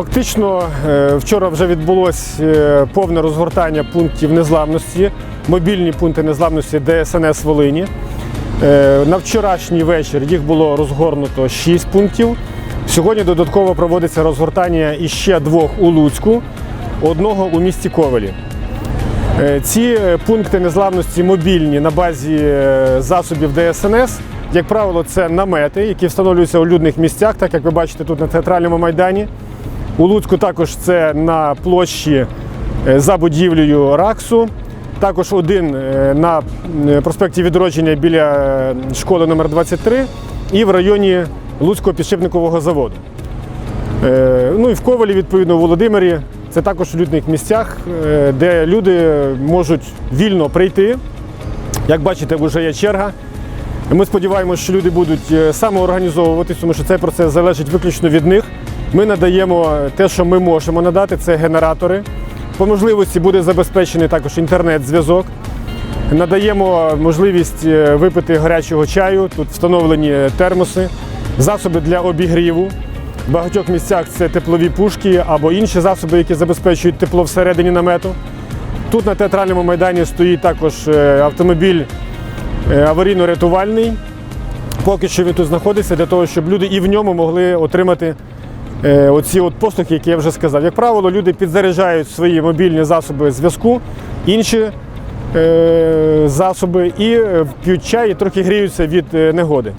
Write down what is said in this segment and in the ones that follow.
Фактично, е, вчора вже відбулось е, повне розгортання пунктів незламності, мобільні пункти незламності ДСНС Волині. Е, На вчорашній вечір їх було розгорнуто 6 пунктів. Сьогодні додатково проводиться розгортання іще двох у Луцьку, одного у місті Ковелі. Ці пункти незламності мобільні на базі засобів ДСНС. Як правило, це намети, які встановлюються у людних місцях, так як ви бачите тут на театральному майдані. У Луцьку також це на площі е, за будівлею Раксу. Також один е, на е, проспекті Відродження біля школи номер 23 і в районі Луцького підшипникового заводу. Ну і в Ковалі, відповідно, у Володимирі. Це також у людних місцях, де люди можуть вільно прийти. Як бачите, вже є черга. Ми сподіваємося, що люди будуть самоорганізовуватись, тому що цей процес залежить виключно від них. Ми надаємо те, що ми можемо надати, це генератори. По можливості буде забезпечений також інтернет-зв'язок. Надаємо можливість е, випити гарячого чаю. Тут встановлені термоси, засоби для обігріву. В багатьох місцях це теплові пушки або інші засоби, які забезпечують тепло всередині намету. Тут на театральному майдані стоїть також е, автомобіль е, аварійно-рятувальний. Поки що він тут знаходиться для того, щоб люди і в ньому могли отримати оці от послуги, які я вже сказав. Як правило, люди підзаряджають свої мобільні засоби зв'язку, інші е, засоби і е, п'ють чай і трохи гріються від е, негоди.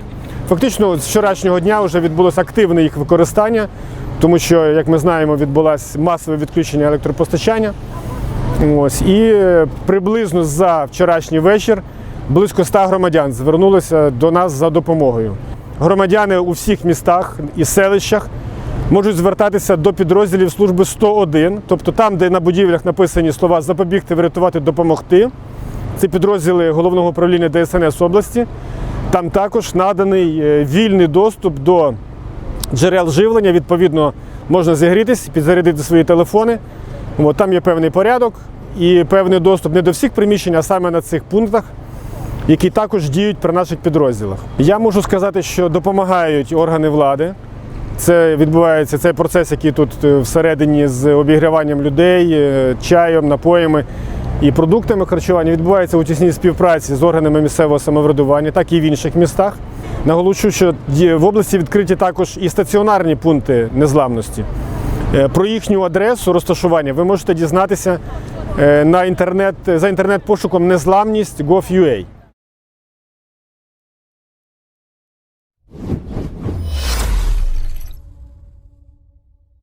Фактично, з вчорашнього дня вже відбулося активне їх використання, тому що, як ми знаємо, відбулося масове відключення електропостачання. Ось, і е, приблизно за вчорашній вечір близько 100 громадян звернулися до нас за допомогою. Громадяни у всіх містах і селищах можуть звертатися до підрозділів служби 101, тобто там, де на будівлях написані слова запобігти, врятувати, допомогти. Це підрозділи головного управління ДСНС області. Там також наданий е, вільний доступ до джерел живлення. Відповідно, можна зігрітись, підзарядити свої телефони. От, там є певний порядок і певний доступ не до всіх приміщень, а саме на цих пунктах, які також діють при наших підрозділах. Я можу сказати, що допомагають органи влади. Це відбувається цей процес, який тут е, всередині з обігріванням людей, е, чаєм, напоями і продуктами харчування відбувається у тісній співпраці з органами місцевого самоврядування, так і в інших містах. Наголошую, що в області відкриті також і стаціонарні пункти незламності. Е, Про їхню адресу розташування ви можете дізнатися на інтернет за інтернет-пошуком незламність.gov.ua.